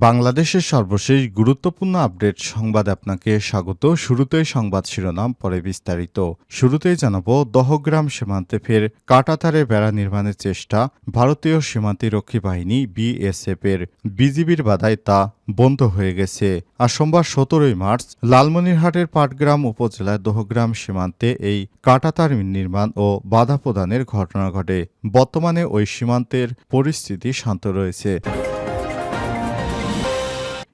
বাংলাদেশের সর্বশেষ গুরুত্বপূর্ণ আপডেট সংবাদ আপনাকে স্বাগত। শুরুতেই সংবাদ শিরোনাম, পরে বিস্তারিত। শুরুতেই জানাব, দহগ্রাম সীমান্তে ফের কাটাতারে বেড়া নির্মাণের চেষ্টা, ভারতীয় সীমান্তিরক্ষী বাহিনী বিএসএফ এর বিজিবির বাধায় তা বন্ধ হয়ে গেছে। আর সোমবার সতেরোই মার্চ, লালমনিরহাটের পাটগ্রাম উপজেলার দহগ্রাম সীমান্তে এই কাটাতার নির্মাণ ও বাধা প্রদানের ঘটনা ঘটে। বর্তমানে ওই সীমান্তের পরিস্থিতি শান্ত রয়েছে।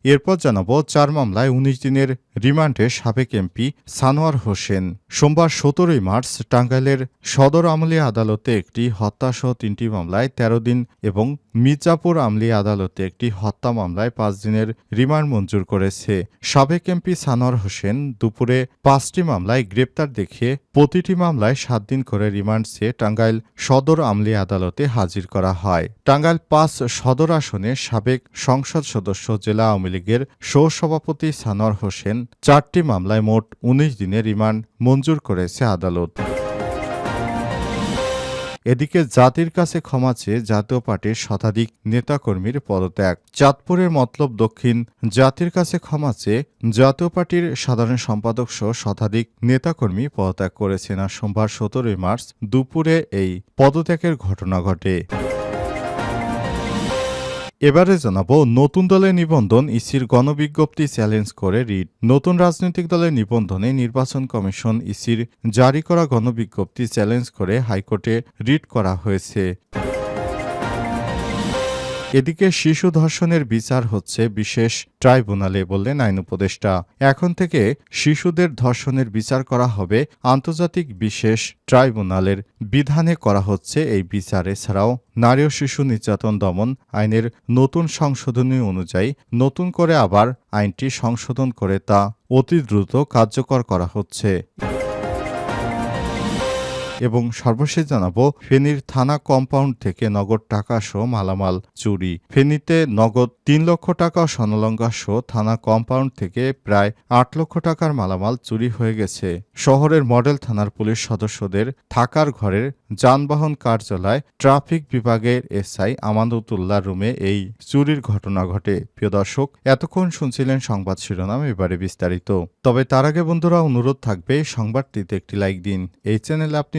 এরপর জানাব চার মামলায় উনিশ দিনের রিমান্ডে সাবেক এমপি সানোয়ার হোসেন। সোমবার সতেরোই মার্চ টাঙ্গাইলের সদর আমলি আদালতে একটি হত্যাসহ তিনটি মামলায় ১৩ দিন এবং মির্জাপুর আমলি আদালতে একটি হত্যা মামলায় পাঁচ দিনের রিমান্ড মঞ্জুর করেছে। সাবেক এমপি সানোয়ার হোসেন দুপুরে পাঁচটি মামলায় গ্রেপ্তার দেখিয়ে প্রতিটি মামলায় সাত দিন করে রিমান্ড চেয়ে টাঙ্গাইল সদর আমলি আদালতে হাজির করা হয়। টাঙ্গাইল পাঁচ সদর আসনে সাবেক সংসদ সদস্য জেলা আওয়ামী লীগের সহসভাপতি সানোয়ার হোসেন চারটি মামলায় মোট উনিশ দিনের রিমান্ড মঞ্জুর করেছে আদালত। এদিকে জাতির কাছে ক্ষমা চেয়ে জাতীয় পার্টির শতাধিক নেতাকর্মীর পদত্যাগ। চাঁদপুরের মতলব দক্ষিণ, জাতির কাছে ক্ষমা চেয়ে জাতীয় পার্টির সাধারণ সম্পাদক সহ শতাধিক নেতাকর্মী পদত্যাগ করেছেন। আর সোমবার সতেরোই মার্চ দুপুরে এই পদত্যাগের ঘটনা ঘটে। এবারে জানাব, নতুন দলের নিবন্ধন ইসির গণবিজ্ঞপ্তি চ্যালেঞ্জ করে রিট। নতুন রাজনৈতিক দলের নিবন্ধনে নির্বাচন কমিশন ইসির জারি করা গণবিজ্ঞপ্তি চ্যালেঞ্জ করে হাইকোর্টে রিট করা হয়েছে। এদিকে শিশু ধর্ষণের বিচার হচ্ছে বিশেষ ট্রাইব্যুনালে বললেন আইন উপদেষ্টা। এখন থেকে শিশুদের ধর্ষণের বিচার করা হবে আন্তর্জাতিক বিশেষ ট্রাইব্যুনালের। বিধানে করা হচ্ছে এই বিচার। এছাড়াও নারী ও শিশু নির্যাতন দমন আইনের নতুন সংশোধনী অনুযায়ী নতুন করে আবার আইনটি সংশোধন করে তা অতি দ্রুত কার্যকর করা হচ্ছে। এবং সর্বশেষ জানাব, ফেনীর থানা কম্পাউন্ড থেকে নগদ টাকা সহ মালামাল চুরি। ফেনীতে নগদ তিন লক্ষ টাকা স্বর্ণলঙ্কা সহ থানা কম্পাউন্ড থেকে প্রায় আট লক্ষ টাকার মালামাল চুরি হয়ে গেছে। শহরের মডেল থানার পুলিশ সদস্যদের থাকার ঘরের যানবাহন কার্যালয়, ট্রাফিক বিভাগের এসআই আমানতুল্লাহ রুমে এই চুরির ঘটনা ঘটে। প্রিয় দর্শক, এতক্ষণ শুনছিলেন সংবাদ শিরোনাম, এবারে বিস্তারিত। তবে তার আগে বন্ধুরা, অনুরোধ থাকবে, সংবাদটিতে একটি লাইক দিন। এই চ্যানেলে আপনি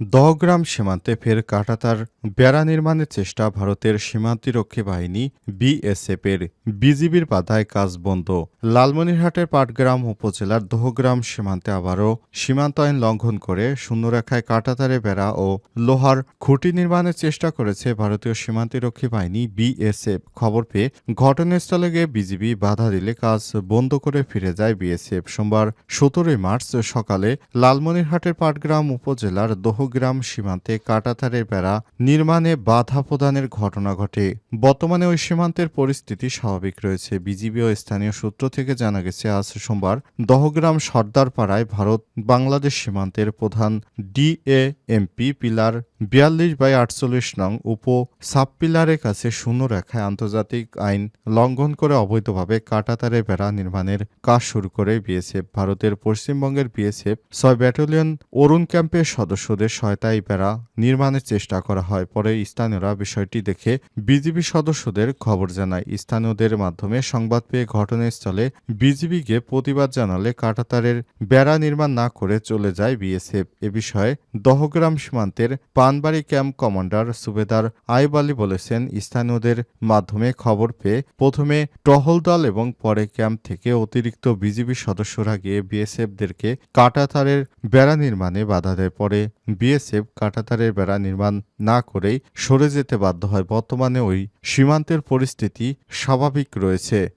দহগ্রাম সীমান্তে ফের কাটাতার বেড়া নির্মাণের চেষ্টা ভারতের সীমান্তিরক্ষী বাহিনী বিএসএফ এর বিজিবির বাধায় কাজ বন্ধ। লালমনিরহাটের পাটগ্রাম উপজেলার দহগ্রাম সীমান্তে আবারও সীমান্ত আইন লঙ্ঘন করে শূন্যরেখায় কাটাতারে বেড়া ও লোহার খুঁটি নির্মাণের চেষ্টা করেছে ভারতীয় সীমান্তিরক্ষী বাহিনী বিএসএফ। খবর পেয়ে ঘটনাস্থলে গিয়ে বিজিবি বাধা দিলে কাজ বন্ধ করে ফিরে যায় বিএসএফ। সোমবার সতেরোই মার্চ সকালে লালমনিরহাটের পাটগ্রাম উপজেলার দহগ্রাম সীমান্তে কাটাতারের বেড়া নির্মাণে বাধা প্রদানের ঘটনা ঘটে। বর্তমানে ওই সীমান্তের পরিস্থিতি স্বাভাবিক রয়েছে। বিজিবি ও স্থানীয় সূত্র থেকে জানা গেছে, আজ সোমবার দহগ্রাম সর্দারপাড়ায় ভারত বাংলাদেশ সীমান্তের প্রধান ডিএএমপি পিলার বিয়াল্লিশ বাই আটচল্লিশ নং উপ সাব পিলারের কাছে শূন্য রেখায় আন্তর্জাতিক আইন লঙ্ঘন করে অবৈধভাবে কাটাতারে বেড়া নির্মাণের কাজ শুরু করে বিএসএফ। ভারতের পশ্চিমবঙ্গের বিএসএফ ছয় ব্যাটালিয়ন অরুণ ক্যাম্পের সদস্যদের সহায়তায় বেড়া নির্মাণের চেষ্টা করা হয়। পরে স্থানীয়রা বিষয়টি দেখে বিজিবি সদস্যদের খবর জানায়। স্থানীয়দের মাধ্যমে সংবাদ পেয়ে ঘটনাস্থলে বিজিবিকে প্রতিবাদ জানালে কাটাতারের বেড়া নির্মাণ না করে চলে যায় বিএসএফ। এ বিষয়ে দহগ্রাম সীমান্তের পানবাড়ি ক্যাম্প কমান্ডার সুবেদার আইব আলী বলেছেন, স্থানীয়দের মাধ্যমে খবর পেয়ে প্রথমে টহল দল এবং পরে ক্যাম্প থেকে অতিরিক্ত বিজিবি সদস্যরা গিয়ে বিএসএফদেরকে কাটাতারের বেড়া নির্মাণে বাধা দেয়। পরে বিএসএফ কাটাতারের বেড়া নির্মাণ না করেই সরে যেতে বাধ্য হয়। বর্তমানে ওই সীমান্তের পরিস্থিতি স্বাভাবিক রয়েছে।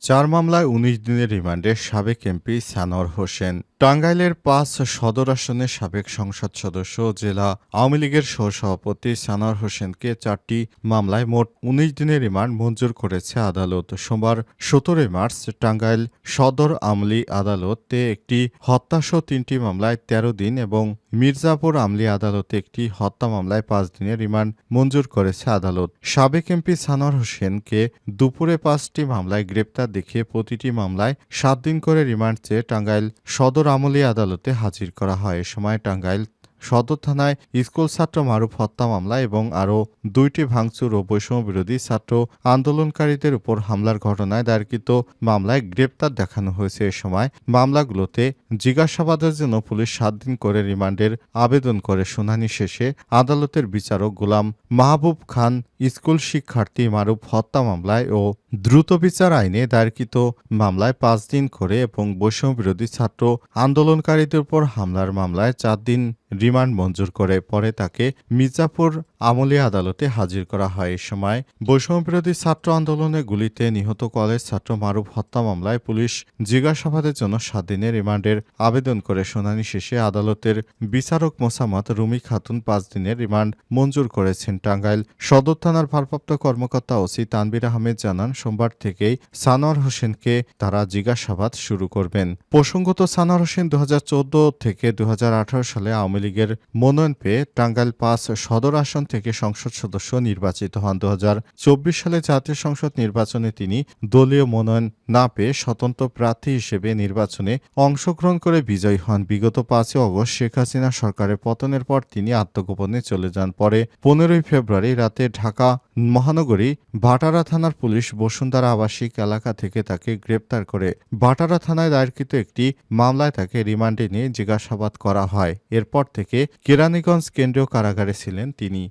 চার মামলায় উনিশ দিনের রিমান্ডে সাবেক এমপি সানোয়ার হোসেন। টাঙ্গাইলের পাঁচ সদর আসনের সাবেক সংসদ সদস্য জেলা আওয়ামী লীগের সহসভাপতি সানার হোসেনকে চারটি মামলায় মোট উনিশ দিনের রিমান্ড মঞ্জুর করেছে আদালত। সোমবার সতেরোই মার্চ টাঙ্গাইল সদর আমলি আদালতে একটি হত্যাসহ তিনটি মামলায় তেরো দিন এবং মির্জাপুর আমলি আদালতে একটি হত্যা মামলায় পাঁচ দিনের রিমান্ড মঞ্জুর করেছে আদালত। সাবেক এমপি সানোয়ার হোসেনকে দুপুরে পাঁচটি মামলায় গ্রেপ্তার দেখিয়ে প্রতিটি মামলায় সাত দিন করে রিমান্ড চেয়ে টাঙ্গাইল সদর আমলি আদালতে হাজির করা হয়। এ সময় টাঙ্গাইল সদর থানায় স্কুল ছাত্র মারুফ হত্যা মামলা এবং আরও দুইটি ভাঙচুর ও বৈষম্য বিরোধী ছাত্র আন্দোলনকারীদের উপর হামলার ঘটনায় দায়েরকৃত মামলায় গ্রেপ্তার দেখানো হয়েছে এ সময় মামলাগুলোতে জিজ্ঞাসাবাদের জন্য পুলিশ সাত দিন করে রিমান্ডের আবেদন করে শুনানি শেষে আদালতের বিচারক গোলাম মাহবুব খান, স্কুল শিক্ষার্থী মারুফ হত্যা মামলায় ও দ্রুত বিচার আইনে দায়েরকৃত মামলায় পাঁচ দিন করে এবং বৈষম্য বিরোধী ছাত্র আন্দোলনকারীদের উপর হামলার মামলায় চার দিন রিমান্ড মঞ্জুর করে। পরে তাকে মির্জাপুর আমলি আদালতে হাজির করা হয়। এ সময় বৈষম্য বিরোধী ছাত্র আন্দোলনে গুলিতে নিহত কলেজ ছাত্র মারুফ হত্যা মামলায় পুলিশ জিজ্ঞাসাবাদের জন্য সাত দিনের রিমান্ডের আবেদন করে। শুনানি শেষে আদালতের বিচারক মোসাম্মদ রুমি খাতুন পাঁচ দিনের রিমান্ড মঞ্জুর করেছেন। টাঙ্গাইল সদর থানার ভারপ্রাপ্ত কর্মকর্তা ওসি তানবির আহমেদ জানান, সোমবার থেকেই সানোয়ার হোসেনকে তারা জিজ্ঞাসাবাদ শুরু করবেন। প্রসঙ্গত, সানোয়ার হোসেন দু হাজার চোদ্দ থেকে দু হাজার আঠারো সালে আওয়ামী লীগের মনোনয়ন পেয়ে টাঙ্গাইল পাঁচ সদর আসন থেকে সংসদ সদস্য নির্বাচিত হন। দু হাজার চব্বিশ সালে জাতীয় সংসদ নির্বাচনে তিনি দলীয় মনোনয়ন না পেয়ে স্বতন্ত্র প্রার্থী হিসেবে নির্বাচনে অংশগ্রহণ করে বিজয়ী হন। বিগত পাঁচই অগস্ট শেখ হাসিনা সরকারের পতনের পর তিনি আত্মগোপনে চলে যান। পরে পনেরোই ফেব্রুয়ারি রাতে ঢাকা মহানগরী ভাটারা থানার পুলিশ বসুন্ধরা আবাসিক এলাকা থেকে তাকে গ্রেপ্তার করে ভাটারা থানায় দায়েরকৃত একটি মামলায় তাকে রিমান্ডে নিয়ে জিজ্ঞাসাবাদ করা হয়। এরপর থেকে কেরানীগঞ্জ কেন্দ্রীয় কারাগারে ছিলেন তিনি।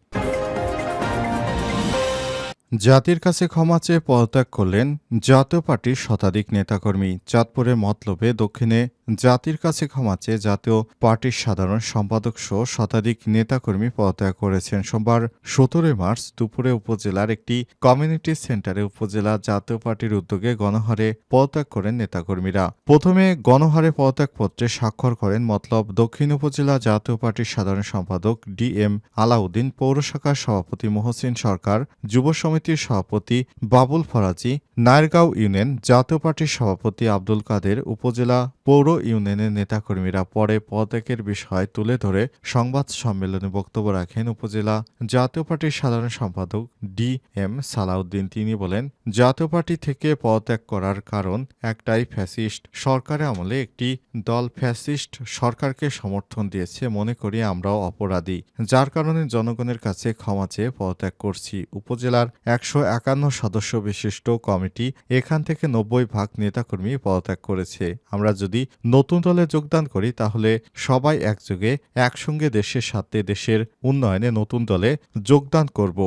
জাতির কাছে ক্ষমা চেয়ে পদত্যাগ করলেন জাতীয় পার্টির শতাধিক নেতাকর্মী। চাঁদপুরের মতলবে দক্ষিণে জাতির কাছে ক্ষমা চেয়ে জাতীয় পার্টির সাধারণ সম্পাদক সহ শতাধিক নেতাকর্মী পদত্যাগ করেছেন। সোমবার সতেরোই মার্চ দুপুরে উপজেলার একটি কমিউনিটি সেন্টারে উপজেলা জাতীয় পার্টির উদ্যোগে গণহারে পদত্যাগ করেন নেতাকর্মীরা। প্রথমে গণহারে পদত্যাগপত্রে স্বাক্ষর করেন মতলব দক্ষিণ উপজেলা জাতীয় পার্টির সাধারণ সম্পাদক ডি এম আলাউদ্দিন, পৌর শাখার সভাপতি মহসিন সরকার, যুব সমিতির সভাপতি বাবুল ফরাজি নায়ারগাঁও ইউনিয়ন জাতীয় পার্টির সভাপতি আব্দুল কাদের, উপজেলা পৌর ইউনিয়নের নেতাকর্মীরা পরে পদত্যাগের বিষয় তুলে ধরে সংবাদ সম্মেলনে বক্তব্য রাখেন উপজেলা জাতীয় পার্টির সাধারণ সম্পাদক ডি এম সালাউদ্দিন। তিনি বলেন, জাতীয় পার্টি থেকে পদত্যাগ করার কারণ একটাই ফ্যাসিস্ট সরকারের আমলে একটি দল ফ্যাসিস্ট সরকারকে সমর্থন দিয়েছে মনে করি আমরাও অপরাধী। যার কারণে জনগণের কাছে ক্ষমা চেয়ে পদত্যাগ করছি। উপজেলার একশো একান্ন সদস্য বিশিষ্ট কমিটি এখান থেকে নব্বই ভাগ নেতাকর্মী পদত্যাগ করেছে। আমরা যদি নতুন দলে যোগদান করি, তাহলে সবাই একযোগে, একসঙ্গে দেশের সাথে দেশের উন্নয়নে নতুন দলে যোগদান করব।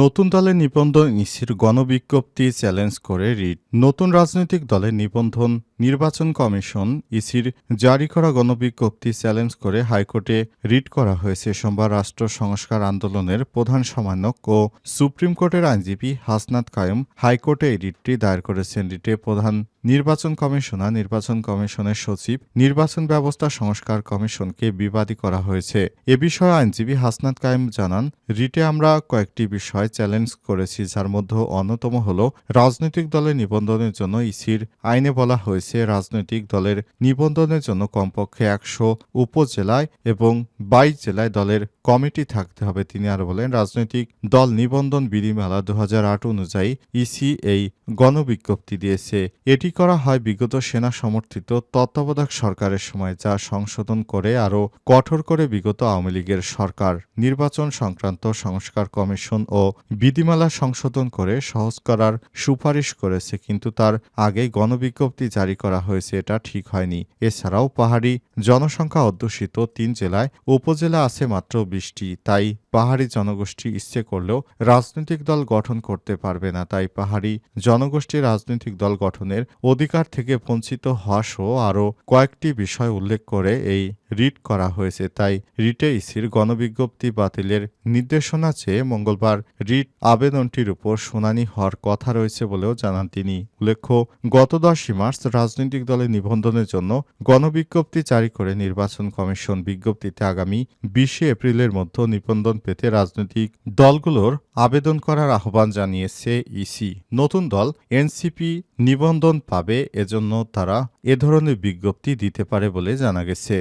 নতুন দলের নিবন্ধন ইসির গণবিজ্ঞপ্তি চ্যালেঞ্জ করে রিট। নতুন রাজনৈতিক দলের নিবন্ধন নির্বাচন কমিশন ইসির জারি করা গণবিজ্ঞপ্তি চ্যালেঞ্জ করে হাইকোর্টে রিট করা হয়েছে। সোমবার রাষ্ট্র সংস্কার আন্দোলনের প্রধান সমন্বয়ক ও সুপ্রিম কোর্টের আইনজীবী হাসনাত কায়ুম হাইকোর্টে এই রিটটি দায়ের করেছেন। রিটে প্রধান নির্বাচন কমিশনার নির্বাচন কমিশনের সচিব, নির্বাচন ব্যবস্থা সংস্কার কমিশনকে বিবাদী করা হয়েছে। এ বিষয়ে আইনজীবী হাসনাত কায়েম জানান, রিটে আমরা কয়েকটি বিষয় চ্যালেঞ্জ করেছি, যার মধ্যে অন্যতম হল রাজনৈতিক দলের নিবন্ধনের জন্য ইসির আইনে বলা হয়েছে, রাজনৈতিক দলের নিবন্ধনের জন্য কমপক্ষে একশো উপজেলায় এবং বাইশ জেলায় দলের কমিটি থাকতে হবে। তিনি আর বলেন, রাজনৈতিক দল নিবন্ধন বিধিমালা দু হাজার আট অনুযায়ী ইসি এই গণবিজ্ঞপ্তি দিয়েছে। এটি করা হয় বিগত সেনা সমর্থিত তত্ত্বাবধায়ক সরকারের সময়, যা সংশোধন করে আরও কঠোর করে বিগত আওয়ামী লীগের সরকার নির্বাচন সংক্রান্ত সংস্কার কমিশন ও বিধিমালা সংশোধন করে সহজ করার সুপারিশ করেছে, কিন্তু তার আগেই গণবিজ্ঞপ্তি জারি করা হয়েছে, এটা ঠিক হয়নি। এছাড়াও পাহাড়ি জনসংখ্যা অধ্যুষিত তিন জেলায়, উপজেলা আছে মাত্র বিশটি, তাই পাহাড়ি জনগোষ্ঠী ইচ্ছে করলেও রাজনৈতিক দল গঠন করতে পারবে না, তাই পাহাড়ি জনগোষ্ঠী রাজনৈতিক দল গঠনের অধিকার থেকে বঞ্চিত হওয়াসহ আরও কয়েকটি বিষয় উল্লেখ করে এই রিট করা হয়েছে, তাই রিটে ইসির গণবিজ্ঞপ্তি বাতিলের নির্দেশনা চেয়ে মঙ্গলবার রিট আবেদনটির উপর শুনানি হওয়ার কথা রয়েছে বলেও জানান তিনি। উল্লেখ্য, গত দশই মার্চ রাজনৈতিক দলের নিবন্ধনের জন্য গণবিজ্ঞপ্তি জারি করে নির্বাচন কমিশন বিজ্ঞপ্তিতে আগামী বিশে এপ্রিলের মধ্যে নিবন্ধন পেতে রাজনৈতিক দলগুলোর আবেদন করার আহ্বান জানিয়েছে ইসি। নতুন দল এনসিপি নিবন্ধন পাবে, এজন্য তারা এ ধরনের বিজ্ঞপ্তি দিতে পারে বলে জানা গেছে।